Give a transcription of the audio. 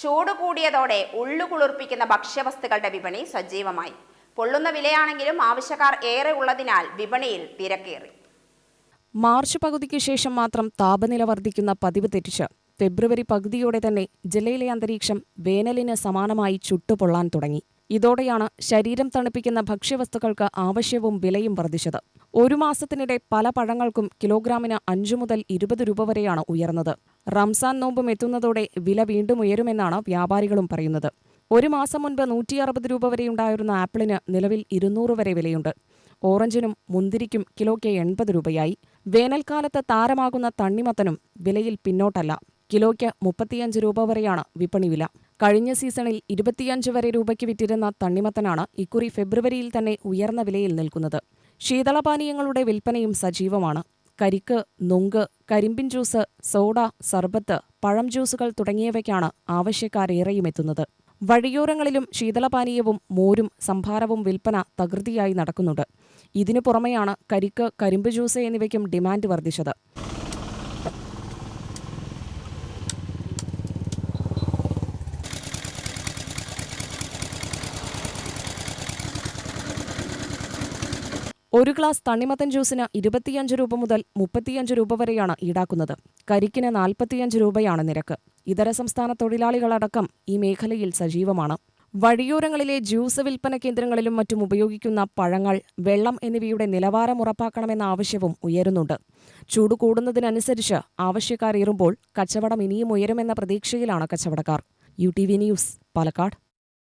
ചൂട് കൂടിയതോടെ ഉള്ളുകുളിർപ്പിക്കുന്ന ഭക്ഷ്യവസ്തുക്കളുടെ വിപണി സജീവമായി. പൊള്ളുന്ന വിലയാണെങ്കിലും ആവശ്യക്കാർ ഏറെ ഉള്ളതിനാൽ വിപണിയിൽ തിരക്കേറി. മാർച്ച് പകുതിക്ക് ശേഷം മാത്രം താപനില വർദ്ധിക്കുന്ന പതിവ് തെറ്റിച്ച് ഫെബ്രുവരി പകുതിയോടെ തന്നെ ജില്ലയിലെ അന്തരീക്ഷം വേനലിന് സമാനമായി ചുട്ടുപൊള്ളാൻ തുടങ്ങി. ഇതോടെയാണ് ശരീരം തണുപ്പിക്കുന്ന ഭക്ഷ്യവസ്തുക്കൾക്ക് ആവശ്യവും വിലയും വർദ്ധിച്ചത്. ഒരു മാസത്തിനിടെ പല പഴങ്ങൾക്കും കിലോഗ്രാമിന് അഞ്ചു മുതൽ ഇരുപത് രൂപ വരെയാണ് ഉയർന്നത്. റംസാൻ നോമ്പും എത്തുന്നതോടെ വില വീണ്ടും ഉയരുമെന്നാണ് വ്യാപാരികളും പറയുന്നത്. ഒരു മാസം മുൻപ് നൂറ്റി അറുപത് രൂപ വരെയുണ്ടായിരുന്ന ആപ്പിളിന് നിലവിൽ ഇരുന്നൂറ് വരെ വിലയുണ്ട്. ഓറഞ്ചിനും മുന്തിരിക്കും കിലോയ്ക്ക് എൺപത് രൂപയായി. വേനൽക്കാലത്ത് താരമാകുന്ന തണ്ണിമത്തനും വിലയിൽ പിന്നോട്ടല്ല. കിലോയ്ക്ക് മുപ്പത്തിയഞ്ച് രൂപ വരെയാണ് വിപണി വില. കഴിഞ്ഞ സീസണിൽ ഇരുപത്തിയഞ്ച് വരെ രൂപയ്ക്ക് വിറ്റിരുന്ന തണ്ണിമത്തനാണ് ഇക്കുറി ഫെബ്രുവരിയിൽ തന്നെ ഉയർന്ന വിലയിൽ നിൽക്കുന്നത്. ശീതളപാനീയങ്ങളുടെ വിൽപ്പനയും സജീവമാണ്. കരിക്ക് നുങ്ക് കരിമ്പിൻ ജ്യൂസ് സോഡ സർബത്ത് പഴം ജ്യൂസുകൾ തുടങ്ങിയവയ്ക്കാണ് ആവശ്യക്കാരേറെയും എത്തുന്നത്. വഴിയോരങ്ങളിലും ശീതളപാനീയവും മോരും സംഭാരവും വിൽപ്പന തകൃതിയായി നടക്കുന്നുണ്ട്. ഇതിനു പുറമെയാണ് കരിക്ക് കരിമ്പ് ജ്യൂസ് എന്നിവയ്ക്കും ഡിമാൻഡ് വർദ്ധിച്ചത്. ഒരു ഗ്ലാസ് തണ്ണിമത്തൻ ജ്യൂസിന് ഇരുപത്തിയഞ്ച് രൂപ മുതൽ മുപ്പത്തിയഞ്ച് രൂപ വരെയാണ് ഈടാക്കുന്നത്. കരിക്കിന് നാൽപ്പത്തിയഞ്ച് രൂപയാണ് നിരക്ക്. ഇതര സംസ്ഥാന തൊഴിലാളികളടക്കം ഈ മേഖലയിൽ സജീവമാണ്. വഴിയോരങ്ങളിലെ ജ്യൂസ് വിൽപ്പന കേന്ദ്രങ്ങളിലും മറ്റും ഉപയോഗിക്കുന്ന പഴങ്ങൾ വെള്ളം എന്നിവയുടെ നിലവാരം ഉറപ്പാക്കണമെന്ന ആവശ്യവും ഉയരുന്നുണ്ട്. ചൂട് കൂടുന്നതിനനുസരിച്ച് ആവശ്യക്കാർ ഏറുമ്പോൾ കച്ചവടം ഇനിയും ഉയരുമെന്ന പ്രതീക്ഷയിലാണ് കച്ചവടക്കാർ. U T V news Palakkad.